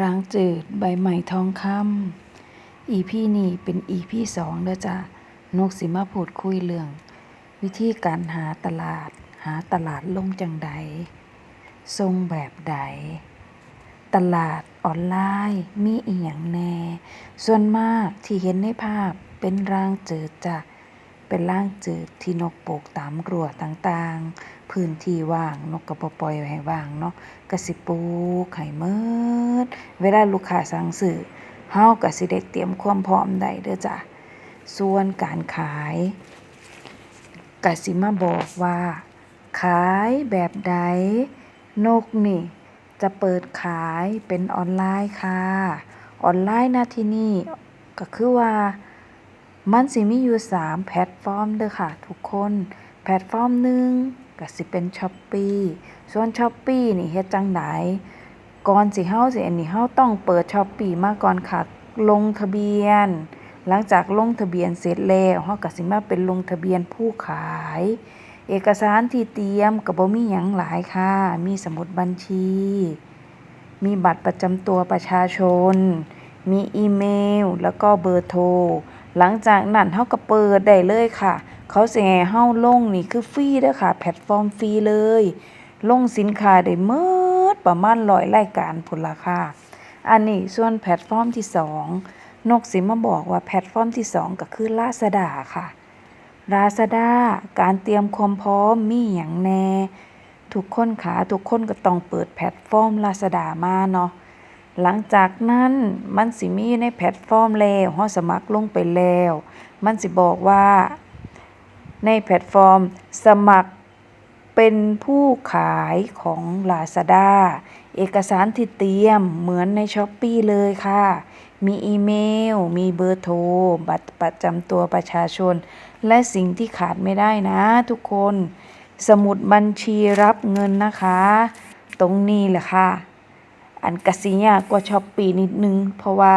ร้างจืดใบใหม่ทองคำ EP นี้เป็น EP สองเด้อจ้ะนกสิมาพูดคุยเรื่อง วิธีการหาตลาด หาตลาดลงจังใด ทรงแบบใด ตลาดออนไลน์มีอีหยังแน่ ส่วนมากที่เห็นในภาพเป็นร้างจืดจ้ะ เป็นร่างจืดที่นกปลูกตามรั้วต่างๆ พื้นที่ว่างนกก็บ่ปล่อยให้ว่างเนาะก็สิปลูกให้หมดเวลาลูกค้าสั่งซื้อเฮาก็สิได้เตรียมความพร้อมได้เด้อจ้ะส่วนการขายก็สิมาบอกว่า ขายแบบใด นกนี่ จะเปิดขายเป็นออนไลน์ค่ะ ออนไลน์ณที่นี้ก็คือว่า มันสิมีอยู่ 3 แพลตฟอร์มเด้อค่ะ ทุกคน แพลตฟอร์มหนึ่งก็สิเป็น Shopee ส่วน Shopee นี่เฮ็ดจังไดก่อนสิเฮาสิอันนี้เฮาต้องเปิด Shopee มาก่อนค่ะ ลงทะเบียน หลังจากลงทะเบียนเสร็จแล้วเฮาก็สิมาเป็นลงทะเบียนผู้ขาย เอกสารที่เตรียมก็บ่มีหยังหลายค่ะ มีสมุดบัญชี มีบัตรประจำตัวประชาชน มีอีเมล แล้วก็เบอร์โทร หลังจากนั้นเฮาก็เปิดได้เลยค่ะ เขาสิให้เฮาลงนี่คือฟรีเด้อค่ะ แพลตฟอร์มฟรีเลย ลงสินค้าได้หมดประมาณ100รายการพุ่นล่ะค่ะ อันนี้ส่วนแพลตฟอร์มที่2นกสิมาบอกว่าแพลตฟอร์มที่2ก็คือ Lazada ค่ะ Lazada การเตรียมความพร้อมมีหยังแน่ทุกคนค่ะทุกคนก็ต้องเปิดแพลตฟอร์ม Lazada มาเนาะ หลังจากนั้นมันสิมีในแพลตฟอร์มแล้วเฮาสมัครลงไปแล้ว มันสิบอกว่าในแพลตฟอร์มสมัครเป็นผู้ขายของ Lazada เอกสารที่เตรียมเหมือนใน Shopee เลยค่ะ มีอีเมล มีเบอร์โทร บัตรประจำตัวประชาชน และสิ่งที่ขาดไม่ได้นะทุกคน สมุดบัญชีรับเงินนะคะ ตรงนี้แหละค่ะ อันก็สิยากกว่า Shopee นิดนึง เพราะว่า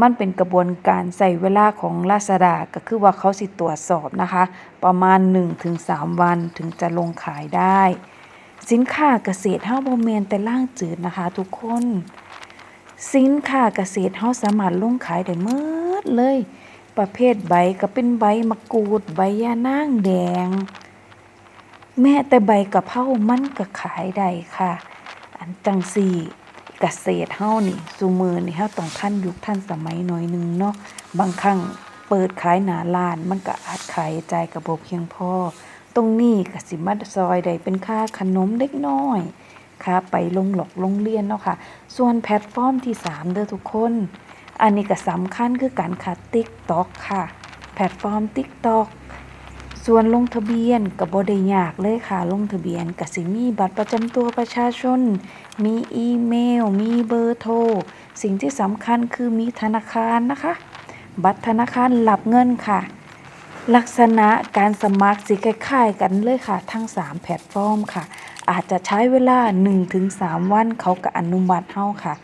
มันเป็นกระบวนการใช้เวลาของ Lazada ก็คือว่าเขาสิตรวจสอบนะคะ ประมาณ 1-3 วันถึงจะลงขายได้ สินค้าเกษตรเฮาบ่แม่นแต่ร่างจืดนะคะทุกคน สินค้าเกษตรเฮาสามารถลงขายได้หมดเลย ประเภทใบก็เป็นใบมะกรูด ใบยะนางแดง แม้แต่ใบกะเพรามันก็ขายได้ค่ะ อันจังซี้ เกษตรเฮานี่ซุมื้อนี้เฮาต้องทันยุคทันสมัยหน่อยหนึ่งเนาะบางครั้งเปิดขายหนาร้าน มันก็อาจขายใจ่ายก็บ่เพียงพอตรงนี้ก็สิมาซอยได้เป็นค่าขนมเล็กน้อยค่าไปโรงหลอกโรงเรียนเนาะค่ะ ส่วนแพลตฟอร์มที่ 3 เด้อทุกคน อันนี้ก็สำคัญคือการค่ะ TikTok ค่ะ แพลตฟอร์ม TikTok ส่วนลงทะเบียนก็บ่ได้ยากเลยค่ะ ลงทะเบียนก็สิมีบัตรประจำตัวประชาชน มีอีเมล มีเบอร์โทร สิ่งที่สำคัญคือมีธนาคารนะคะ บัตรธนาคารรับเงินค่ะ ลักษณะการสมัครสิคล้ายๆกันเลยค่ะ ทั้ง 3 แพลตฟอร์มค่ะ อาจจะใช้เวลา 1-3 วันเขาก็อนุมัติเฮาค่ะ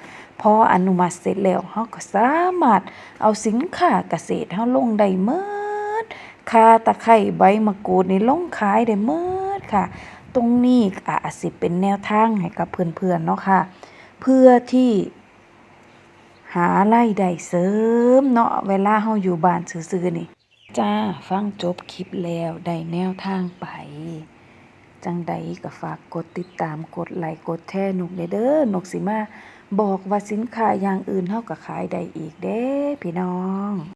พออนุมัติเสร็จแล้วเฮาก็สามารถเอาสินค้าเกษตรเฮาลงได้หมด ข่าตะไคร้ใบมะกรูดนี่ลงขายได้หมดค่ะ ตรงนี้ก็อาจสิเป็นแนวทางให้กับเพื่อนๆเนาะค่ะ เพื่อที่หารายได้เสริมเนาะเวลาเฮาอยู่บ้านซื่อๆนี่ จ้าฟังจบคลิปแล้วได้แนวทางไป จังใดก็ฝากกดติดตามกดไลค์กดแชร์นกเด้อนกสิมาบอกว่าสินค้าอย่างอื่นเฮาก็ขายได้อีกเด้พี่น้อง